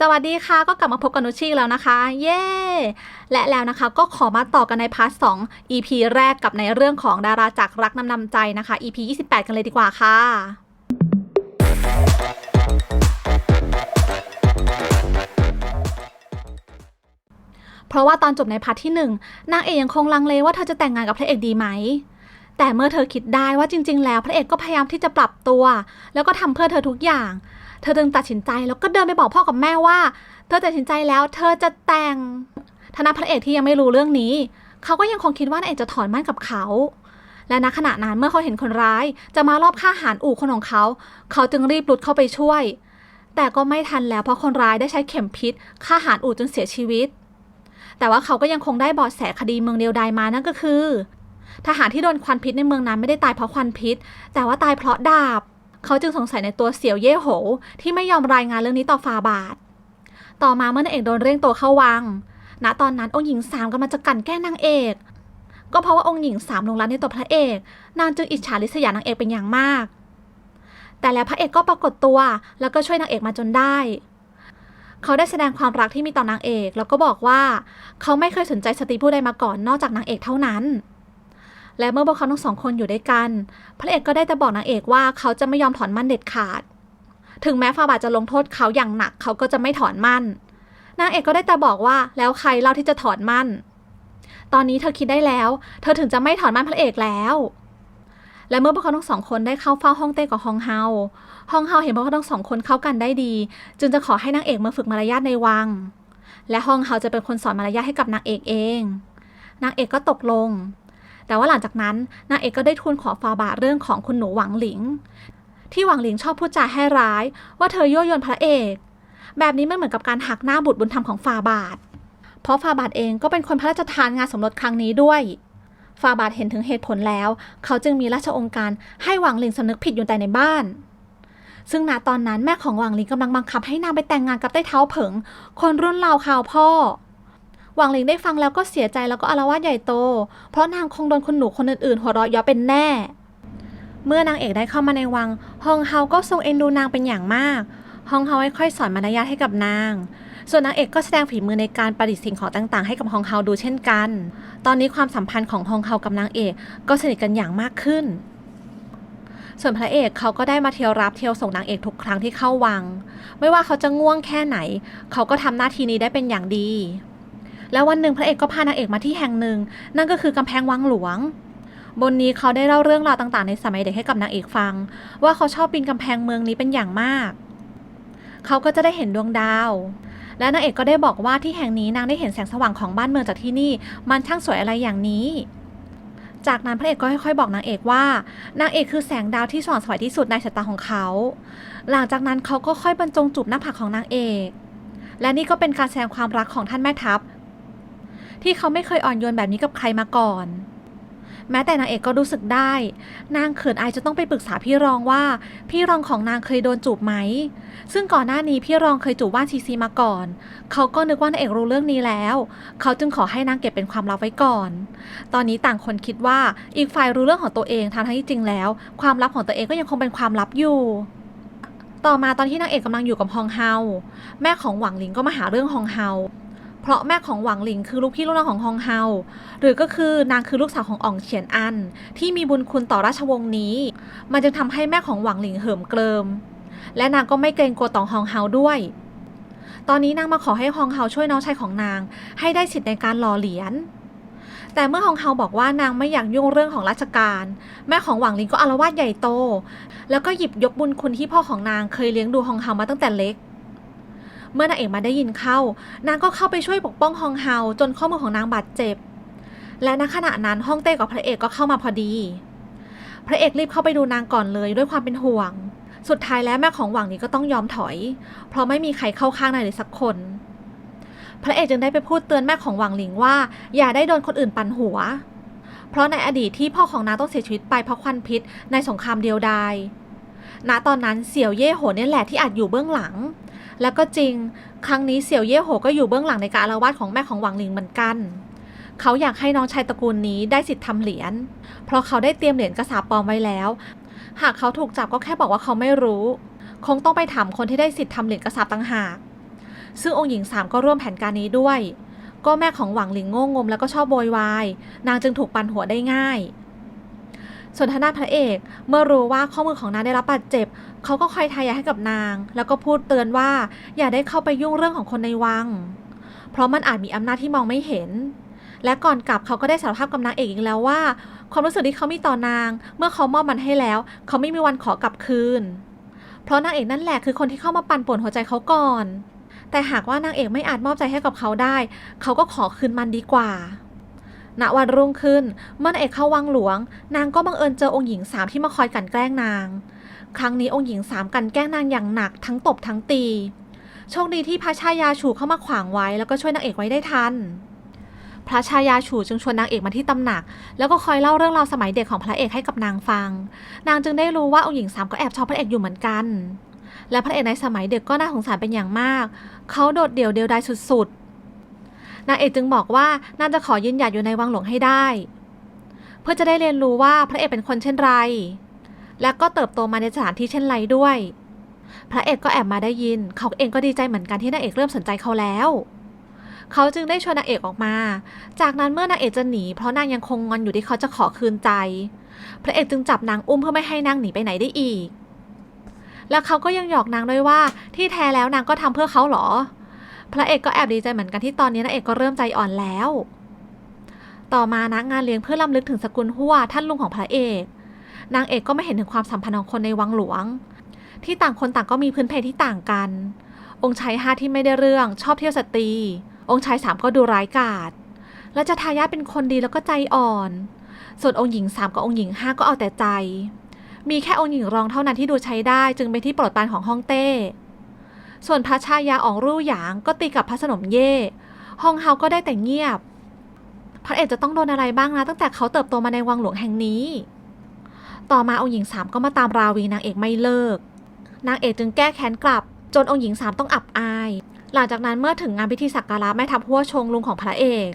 สวัสดีค่ะ ก็กลับมาพบกับนุชชีแล้วนะคะ เย้และแล้วนะคะก็ขอมาต่อกันในพาร์ท 2 EP แรกกับในเรื่องของดาราจากรักนำนำใจนะคะ EP 28 กันเลยดีกว่าค่ะเพราะว่าตอนจบในพาร์ทที่หนึ่งนางเอกยังคงลังเลว่าเธอจะแต่งงานกับพระเอกดีไหม แต่เมื่อเธอคิดได้ว่าจริง ๆ แล้วพระเอกก็พยายามที่จะปรับตัว แล้วก็ทำเพื่อเธอทุกอย่าง เธอจึงตัดสินใจแล้วก็เดินไปบอกพ่อกับแม่ว่า เธอตัดสินใจแล้ว เธอจะแต่งทนาพระเอกที่ยังไม่รู้เรื่องนี้ เขาก็ยังคงคิดว่านางเอกจะถอนมั่นกับเขา และณขณะนั้นเมื่อเขาเห็นคนร้าย จะมารอบฆ่าหารอู่คนของเขา เขาจึงรีบรุดเข้าไปช่วย แต่ก็ไม่ทันแล้วเพราะคนร้ายได้ใช้เข็มพิษฆ่าหารอู่จนเสียชีวิต แต่ว่าเขาก็ยังคงได้เบาะแสคดีเมืองเดียวดายมานั่นก็คือ ทหารที่โดนควันพิษในเมืองนั้นไม่ได้ตายเพราะควันพิษ แต่ว่าตายเพราะดาบ เขาจึงสงสัยในตัวเสี่ยวเย่โห ที่ไม่ยอมรายงานเรื่องนี้ต่อฟาบาท ต่อมาเมื่อนางเอกโดนเรียกตัวเข้าวัง ณ ตอนนั้นองค์หญิงสามกำลังจะกันแก้นางเอก ก็เพราะว่าองค์หญิงสามลงรักในตัวพระเอก นางจึงอิจฉาริษยานางเอกเป็นอย่างมาก แต่แล้วพระเอกก็ปรากฏตัว แล้วก็ช่วยนางเอกมาจนได้ เขาได้แสดงความรักที่มีต่อนางเอก แล้วก็บอกว่า เขาไม่เคยสนใจสตรีผู้ใดมาก่อนนอกจากนางเอกเท่านั้น และเมื่อพวกเขาทั้งสองคนอยู่ด้วยกัน พระเอกก็ได้แต่บอกนางเอกว่าเขาจะไม่ยอมถอนมั่นเด็ดขาด ถึงแม้ฟาบาจะลงโทษเขาอย่างหนักเขาก็จะไม่ถอนมั่น นางเอกก็ได้แต่บอกว่าแล้วใครเล่าที่จะถอนมั่น ตอนนี้เธอคิดได้แล้ว เธอถึงจะไม่ถอนมั่นพระเอกแล้ว และเมื่อพวกเขาทั้งสองคนได้เข้าเฝ้าห้องเต้กับฮองเฮา ฮองเฮาเห็นพวกเขาทั้งสองคนเข้ากันได้ดี จึงจะขอให้นางเอกมาฝึกมารยาทในวัง และฮองเฮาจะเป็นคนสอนมารยาทให้กับนางเอกเอง นางเอกก็ตกลง แต่ว่าหลังจากนั้นนางเอกก็ได้ทูลขอฟาบาเรื่องของคุณหนูหวังหลิง ที่หวังหลิงชอบพูดจาให้ร้าย ว่าเธอยั่วยวนพระเอก แบบนี้มันเหมือนกับการหักหน้าบุตรบุญธรรมของฟาบาท เพราะฟาบาทเองก็เป็นคนพระราชทานงานสมรสครั้งนี้ด้วย ฟาบาทเห็นถึงเหตุผลแล้ว เขาจึงมีราชองค์การให้หวังหลิงสำนึกผิดอยู่แต่ในบ้านซึ่งณตอนนั้นแม่ของหวังหลิงกำลังบังคับให้นางไปแต่งงานกับใต้เท้าเผิง คนรุ่นราวข่าวพ่อ หวังหลิงได้ฟังแล้วก็เสียใจแล้วก็อาละวาดใหญ่โต เพราะนางคงโดนคนหนูคนอื่นๆ หัวเราะเยาะเป็นแน่ เมื่อนางเอกได้เข้ามาในวัง ฮองเฮาก็ทรงเอ็นดูนางเป็นอย่างมาก ฮองเฮาค่อยๆสอนมารยาทให้กับนาง ส่วนนางเอกก็แสดงฝีมือในการประดิษฐ์สิ่งของต่างๆ ให้กับฮองเฮาดูเช่นกัน ตอนนี้ความสัมพันธ์ของฮองเฮากับนางเอกก็สนิทกันอย่างมากขึ้นส่วนพระเอกเขาก็ได้มาเที่ยวรับเที่ยวส่งนางเอกทุกครั้งที่เข้าวัง ไม่ว่าเขาจะง่วงแค่ไหน เขาก็ทำหน้าที่นี้ได้เป็นอย่างดี แล้ววันหนึ่งพระเอกก็พานางเอกมาที่แห่งหนึ่ง นั่นก็คือกำแพงวังหลวง บนนี้เขาได้เล่าเรื่องราวต่างๆ ในสมัยเด็กให้กับนางเอกฟัง ว่าเขาชอบปีนกำแพงเมืองนี้เป็นอย่างมาก เขาก็จะได้เห็นดวงดาว และนางเอกก็ได้บอกว่าที่แห่งนี้นางได้เห็นแสงสว่างของบ้านเมืองจากที่นี่ มันช่างสวยอะไรอย่างนี้จากนั้นพระเอกก็ค่อยๆบอกนางเอกว่านางเอกคือแสงดาวที่สว่างสวยที่สุดในสายตาของเขา หลังจากนั้นเขาก็ค่อยบรรจงจูบหน้าผากของนางเอก และนี่ก็เป็นการแสดงความรักของท่านแม่ทัพ ที่เขาไม่เคยอ่อนโยนแบบนี้กับใครมาก่อน แม้แต่นางเอกก็รู้สึกได้ นางเขินอายจะต้องไปปรึกษาพี่รองว่า พี่รองของนางเคยโดนจูบไหม ซึ่งก่อนหน้านี้พี่รองเคยจูบว่านชีซีมาก่อน เขาก็นึกว่านางเอกรู้เรื่องนี้แล้ว เขาจึงขอให้นางเก็บเป็นความลับไว้ก่อน ตอนนี้ต่างคนคิดว่าอีกฝ่ายรู้เรื่องของตัวเองทั้งที่จริงแล้ว ความลับของตัวเองก็ยังคงเป็นความลับอยู่ต่อมาตอนที่นางเอกกำลังอยู่กับฮองเฮา แม่ของหวังหลิงก็มาหาเรื่องฮองเฮา เพราะแม่ของหวังหลิงคือลูกพี่ลูกน้องของฮองเฮา หรือก็คือนางคือลูกสาวของอ่องเฉียนอัน ที่มีบุญคุณต่อราชวงศ์นี้ มันจึงทำให้แม่ของหวังหลิงเหิมเกริม และนางก็ไม่เกรงกลัวต่อฮองเฮาด้วย ตอนนี้นางมาขอให้ฮองเฮาช่วยน้องชายของนาง ให้ได้สิทธิ์ในการหล่อเหรียญ แต่เมื่อฮองเฮาบอกว่านางไม่อยากยุ่งเรื่องของราชการ แม่ของหวังหลิงก็อาลวาดใหญ่โต แล้วก็หยิบยกบุญคุณที่พ่อของนางเคยเลี้ยงดูฮองเฮามาตั้งแต่เล็ก เมื่อนางเอกมาได้ยินเข้า นางก็เข้าไปช่วยปกป้องฮองเฮาจนข้อมือของนางบาดเจ็บ และณขณะนั้นฮ่องเต้กับพระเอกก็เข้ามาพอดี พระเอกรีบเข้าไปดูนางก่อนเลยด้วยความเป็นห่วง สุดท้ายแล้วแม่ของหวังนี้ก็ต้องยอมถอย เพราะไม่มีใครเข้าข้างนายเลยสักคน พระเอกจึงได้ไปพูดเตือนแม่ของหวังหลิงว่า อย่าได้โดนคนอื่นปั่นหัว เพราะในอดีตที่พ่อของนางต้องเสียชีวิตไปเพราะควันพิษในสงครามเดียวดายณตอนนั้นเสี่ยวเย่โหเนี่ยแหละที่อาจอยู่เบื้องหลัง แล้วก็จริง ครั้งนี้เสี่ยวเย่โหก็อยู่เบื้องหลังในการอาละวาดของแม่ของหวังหลิงเหมือนกัน เขาอยากให้น้องชายตระกูลนี้ได้สิทธิ์ทำเหรียญ เพราะเขาได้เตรียมเหรียญกระสาปลอมไว้แล้ว หากเขาถูกจับก็แค่บอกว่าเขาไม่รู้ คงต้องไปถามคนที่ได้สิทธิ์ทำเหรียญกระสาบต่างหาก ซึ่งองค์หญิงสามก็ร่วมแผนการนี้ด้วย ก็แม่ของหวังหลิงโง่งมแล้วก็ชอบโวยวาย นางจึงถูกปันหัวได้ง่าย ส่วนทางด้านพระเอก เมื่อรู้ว่าข้อมือของนางได้รับบาดเจ็บ เขาก็คอยทายาให้กับนาง แล้วก็พูดเตือนว่าอย่าได้เข้าไปยุ่งเรื่องของคนในวัง เพราะมันอาจมีอำนาจที่มองไม่เห็น และก่อนกลับเขาก็ได้สารภาพกับนางเอกอีกแล้วว่า ความรู้สึกที่เขามีต่อนาง เมื่อเขามอบมันให้แล้ว เขาไม่มีวันขอกลับคืน เพราะนางเอกนั่นแหละคือคนที่เข้ามาปั่นป่วนหัวใจเขาก่อน แต่หากว่านางเอกไม่อาจมอบใจให้กับเขาได้ เขาก็ขอคืนมันดีกว่า ณวันรุ่งขึ้น เมื่อนางเอกเข้าวังหลวง นางก็บังเอิญเจอองค์หญิงสามที่มาคอยกันแกล้งนาง ครั้งนี้องค์หญิงสามกันแกล้งนางอย่างหนักทั้งตบทั้งตี โชคดีที่พระชายาฉูเข้ามาขวางไว้แล้วก็ช่วยนางเอกไว้ได้ทัน พระชายาฉูจึงชวนนางเอกมาที่ตำหนัก แล้วก็คอยเล่าเรื่องราวสมัยเด็กของพระเอกให้กับนางฟัง นางจึงได้รู้ว่าองค์หญิงสามก็แอบชอบพระเอกอยู่เหมือนกัน และพระเอกในสมัยเด็กก็น่าสงสารเป็นอย่างมาก เขาโดดเดี่ยวเดียวดายสุดๆ นางเอกจึงบอกว่านางจะขอยืนหยัดอยู่ในวังหลวงให้ได้ เพื่อจะได้เรียนรู้ว่าพระเอกเป็นคนเช่นไร และก็เติบโตมาในสถานที่เช่นไรด้วย พระเอกก็แอบมาได้ยิน เขาเองก็ดีใจเหมือนกันที่นางเอกเริ่มสนใจเขาแล้ว เขาจึงได้ชวนนางเอกออกมา จากนั้นเมื่อนางเอกจะหนีเพราะนางยังคงงอนอยู่ที่เขาจะขอคืนใจ พระเอกจึงจับนางอุ้มเพื่อไม่ให้นางหนีไปไหนได้อีก แล้วเขาก็ยังหยอกนางด้วยว่าที่แท้แล้วนางก็ทำเพื่อเขาเหรอ พระเอกก็แอบดีใจเหมือนกันที่ตอนนี้นางเอกก็เริ่มใจอ่อนแล้ว ต่อมานะงานเลี้ยงเพื่อล้ำลึกถึงสกุลหัวท่านลุงของพระเอก นางเอกก็ไม่เห็นถึงความสัมพันธ์ของคนในวังหลวง ที่ต่างคนต่างก็มีพื้นเพที่ต่างกัน องค์ชายห้าที่ไม่ได้เรื่อง ชอบเที่ยวสตรี องค์ชายสามก็ดูร้ายกาจและจะทายาทเป็นคนดีแล้วก็ใจอ่อน ส่วนองค์หญิงสามกับองค์หญิงห้าก็เอาแต่ใจ มีแค่องค์หญิงรองเท่านั้นที่ดูใช้ได้ จึงเป็นที่โปรดปรานของฮ่องเต้ ส่วนพระชายาอองรู่หยางก็ตีกับพระสนมเย่ฮองเฮาก็ได้แต่เงียบ พระเอกจะต้องโดนอะไรบ้างนะ ตั้งแต่เขาเติบโตมาในวังหลวงแห่งนี้ ต่อมาองค์หญิงสามก็มาตามราวีนางเอกไม่เลิก นางเอกจึงแก้แค้นกลับ จนองค์หญิงสามต้องอับอาย หลังจากนั้นเมื่อถึงงานพิธีสักการะแม่ทัพหัวชงลุงของพระเอก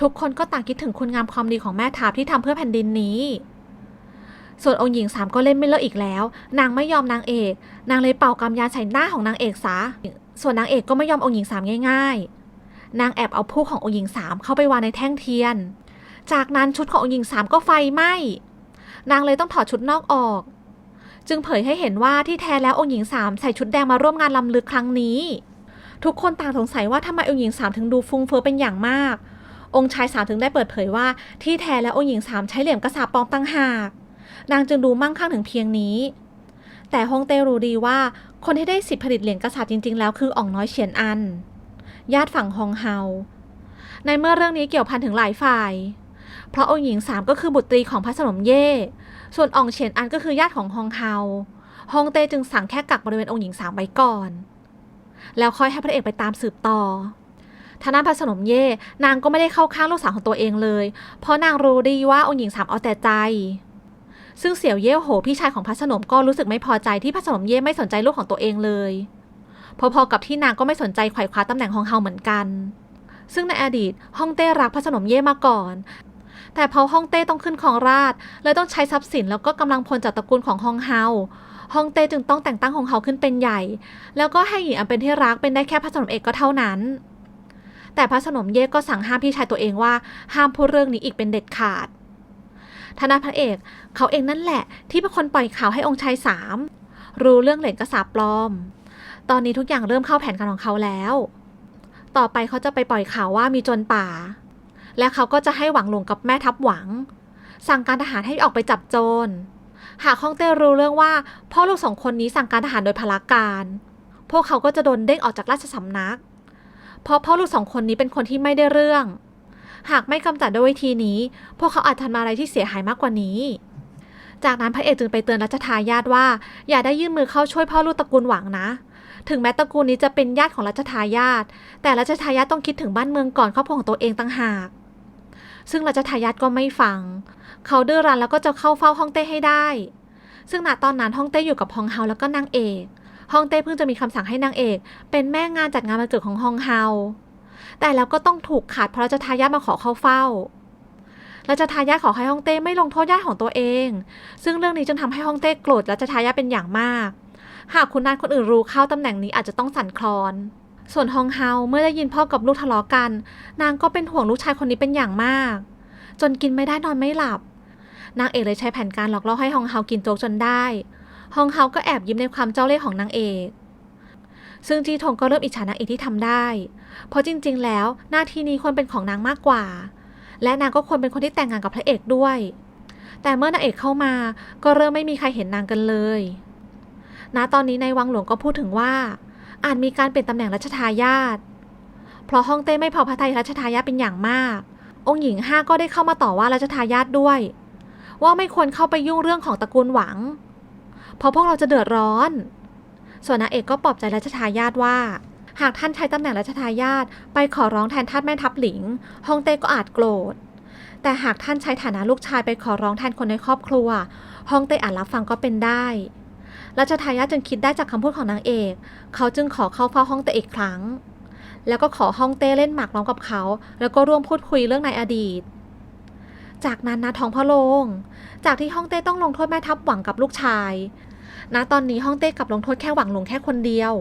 ทุกคนก็ต่างคิดถึงคุณงามความดีของแม่ทัพที่ทำเพื่อแผ่นดินนี้ ส่วนองค์หญิงสามก็เล่นไม่เลิกอีกแล้ว นางไม่ยอมนางเอก นางเลยเป่ากำยาใส่หน้าของนางเอกซะ ส่วนนางเอกก็ไม่ยอมองค์หญิงสามง่ายๆ นางแอบเอาผู้ขององค์หญิงสามเข้าไปวางในแท่งเทียน จากนั้นชุดขององค์หญิงสามก็ไฟไหม้ นางเลยต้องถอดชุดนอกออก จึงเผยให้เห็นว่าที่แท้แล้วองค์หญิงสามใส่ชุดแดงมาร่วมงานลำลึกครั้งนี้ ทุกคนต่างสงสัยว่าทำไมองค์หญิงสามถึงดูฟุ้งเฟ้อเป็นอย่างมากองค์ชายสามถึงได้เปิดเผยว่าที่แท้แล้วองค์หญิงสามใช้เหลี่ยมกระสาปอมตั้งหาก นางจึงดูมั่งคั่งถึงเพียงนี้ แต่ฮงเต้รู้ดีว่าคนที่ได้สิทธิผลิตเหรียญกษัตริย์จริง ๆ แล้วคืออ่องน้อยเฉียนอัน ญาติฝั่งฮองเฮา ในเมื่อเรื่องนี้เกี่ยวพันถึงหลายฝ่าย เพราะองค์หญิงสามก็คือบุตรีของพระสนมเย่ ส่วนอ่องเฉียนอันก็คือญาติของฮองเฮา ฮองเต้จึงสั่งแค่กักบริเวณองค์หญิงสามไว้ก่อน แล้วค่อยให้พระเอกไปตามสืบต่อทางด้านพระสนมเย่นางก็ไม่ได้เข้าข้างลูกสาวของตัวเองเลย เพราะนางรู้ดีว่าองค์หญิงสามเอาแต่ใจ ซึ่งเสี่ยวเย่โหพี่ชายของพระสนมก็รู้สึกไม่พอใจที่พระสนมเย่ไม่สนใจลูกของตัวเองเลย พอๆกับที่นางก็ไม่สนใจไขว่คว้าตำแหน่งฮองเฮาเหมือนกัน ซึ่งในอดีตฮ่องเต้รักพระสนมเย่มาก่อน แต่พอฮ่องเต้ต้องขึ้นครองราชเลยต้องใช้ทรัพย์สินแล้วก็กำลังพลจากตระกูลของฮองเฮาฮ่องเต้จึงต้องแต่งตั้งฮองเฮาขึ้นเป็นใหญ่ แล้วก็ให้หญิงอันเป็นที่รักเป็นได้แค่พระสนมเอกก็เท่านั้น แต่พระสนมเย่ก็สั่งห้ามพี่ชายตัวเองว่าห้ามพูดเรื่องนี้อีกเป็นเด็ดขาด ทนาพระเอก เขาเองนั่นแหละ ที่เป็นคนปล่อยข่าวให้องค์ชายสามรู้เรื่องเหรียญกระสาปลอม ตอนนี้ทุกอย่างเริ่มเข้าแผนการของเขาแล้ว ต่อไปเขาจะไปปล่อยข่าวว่ามีโจรป่า และเขาก็จะให้หวังหลวงกับแม่ทัพหวัง สั่งการทหารให้ออกไปจับโจร หากฮ่องเต้รู้เรื่องว่าพ่อลูกสองคนนี้สั่งการทหารโดยพลาการ พวกเขาก็จะโดนเด้งออกจากราชสำนัก เพราะพ่อลูกสองคนนี้เป็นคนที่ไม่ได้เรื่อง หากไม่กำจัดด้วยวิธีนี้ พวกเขาอาจทำอะไรที่เสียหายมากกว่านี้ จากนั้นพระเอกจึงไปเตือนรัชทายาทว่า อย่าได้ยื่นมือเข้าช่วยพ่อลูกตระกูลหวังนะ ถึงแม้ตระกูลนี้จะเป็นญาติของรัชทายาทแต่รัชทายาทต้องคิดถึงบ้านเมืองก่อนครอบครัวของตัวเองต่างหาก ซึ่งรัชทายาทก็ไม่ฟัง เขาดื้อรั้นแล้วก็จะเข้าเฝ้าฮ่องเต้ให้ได้ ซึ่งณตอนนั้นฮ่องเต้อยู่กับฮองเฮาแล้วก็นางเอกฮ่องเต้เพิ่งจะมีคำสั่งให้นางเอก เป็นแม่งานจัดงานวันเกิดของฮองเฮา แต่แล้วก็ต้องถูกขาดเพราะรัชทายาทมาขอเข้าเฝ้าเรัชทายาทขอให้ฮ่องเต้ไม่ลงโทษญาติของตัวเอง ซึ่งเรื่องนี้จึงทำให้ฮ่องเต้โกรธรัชทายาทเป็นอย่างมาก หากคุณนายคนอื่นรู้เข้าตำแหน่งนี้อาจจะต้องสั่นคลอน ส่วนฮองเฮาเมื่อได้ยินพ่อกับลูกทะเลาะกัน นางก็เป็นห่วงลูกชายคนนี้เป็นอย่างมาก จนกินไม่ได้นอนไม่หลับ นางเอกเลยใช้แผนการหลอกล่อให้ฮองเฮากินโจ๊กจนได้ ฮองเฮาก็แอบยิ้มในความเจ้าเล่ห์ของนางเอก ซึ่งจีทงก็เริ่มอิจฉานางเอกที่ทำได้ เพราะจริง ๆ แล้วหน้าที่นี้ควรเป็นของนางมากกว่า และนางก็ควรเป็นคนที่แต่งงานกับพระเอกด้วย แต่เมื่อนางเอกเข้ามาก็เริ่มไม่มีใครเห็นนางกันเลยณตอนนี้ในวังหลวงก็พูดถึงว่า อาจมีการเปลี่ยนตำแหน่งรัชทายาทเพราะฮ่องเต้ไม่พอพระทัยรัชทายาทเป็นอย่างมาก องค์หญิงห้าก็ได้เข้ามาต่อว่ารัชทายาทด้วย ว่าไม่ควรเข้าไปยุ่งเรื่องของตระกูลหวัง เพราะพวกเราจะเดือดร้อน ส่วนนางเอกก็ปลอบใจรัชทายาทว่า หากท่านใช้ตำแหน่งรัชทายาทไปขอร้องแทนท่านแม่ทัพหลิงฮ่องเต้ก็อาจโกรธ แต่หากท่านใช้ฐานะลูกชายไปขอร้องแทนคนในครอบครัวฮ่องเต้อาจรับฟังก็เป็นได้รัชทายาทจึงคิดได้จากคำพูดของนางเอก เขาจึงขอเข้าเฝ้าฮ่องเต้อีกครั้ง แล้วก็ขอฮ่องเต้เล่นหมากล้อมกับเขา แล้วก็ร่วมพูดคุยเรื่องในอดีต จากนั้นนะท้องพระโรง จากที่ฮ่องเต้ต้องลงโทษแม่ทัพหวังกับลูกชาย ณตอนนี้ฮ่องเต้กลับลงโทษแค่หวังหลงแค่คนเดียว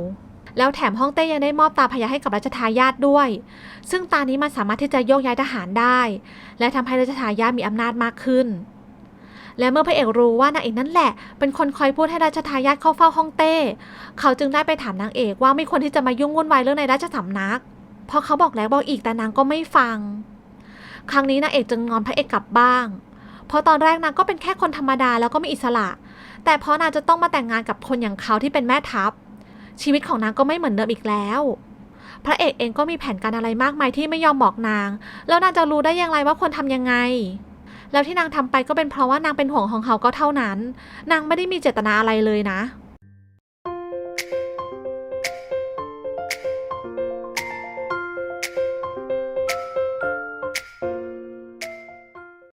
แล้วแถมฮ่องเต้ยังได้มอบตาพยาให้กับรัชทายาทด้วย ซึ่งตานี้มันสามารถที่จะโยกย้ายทหารได้ และทำให้รัชทายาทมีอำนาจมากขึ้น และเมื่อพระเอกรู้ว่านางเอกนั่นแหละ เป็นคนคอยพูดให้ราชทายาทเข้าเฝ้าฮ่องเต้ เขาจึงได้ไปถามนางเอกว่าไม่ควรที่จะมายุ่งวุ่นวายเรื่องในราชสำนักเพราะเขาบอกแล้วบอกอีกแต่นางก็ไม่ฟัง ครั้งนี้นางเอกจึงงอนพระเอกกลับบ้าง เพราะตอนแรกนางก็เป็นแค่คนธรรมดาแล้วก็มีอิสระ แต่เพราะนางจะต้องมาแต่งงานกับคนอย่างเขาที่เป็นแม่ทัพ ชีวิตของนางก็ไม่เหมือนเดิมอีกแล้ว พระเอกเองก็มีแผนการอะไรมากมายที่ไม่ยอมบอกนาง แล้วนางจะรู้ได้อย่างไรว่าควรทำยังไง แล้วที่นางทำไปก็เป็นเพราะว่านางเป็นห่วงของเขาก็เท่านั้น นางไม่ได้มีเจตนาอะไรเลยนะ